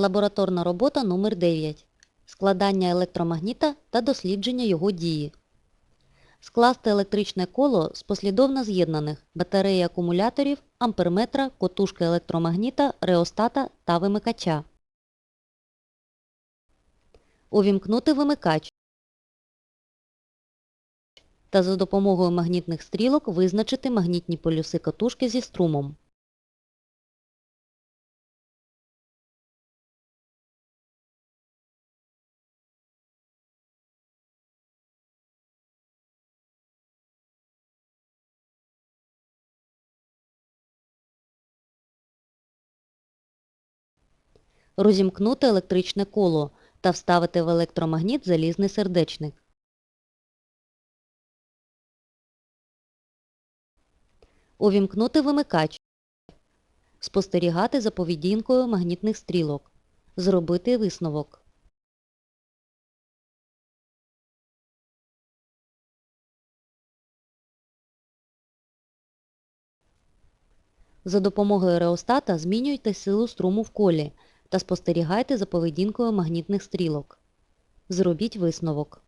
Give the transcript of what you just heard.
Лабораторна робота номер 9 Складання електромагніта та дослідження його дії. Скласти електричне коло з послідовно з'єднаних батареї акумуляторів, амперметра, котушки електромагніта, реостата та вимикача. Увімкнути вимикач. Та за допомогою магнітних стрілок визначити магнітні полюси катушки зі струмом. Розімкнути електричне коло та вставити в електромагніт залізний сердечник. Увімкнути вимикач. Спостерігати за поведінкою магнітних стрілок. Зробити висновок. За допомогою реостата змінюйте силу струму в колі та спостерігайте за поведінкою магнітних стрілок. Зробіть висновок.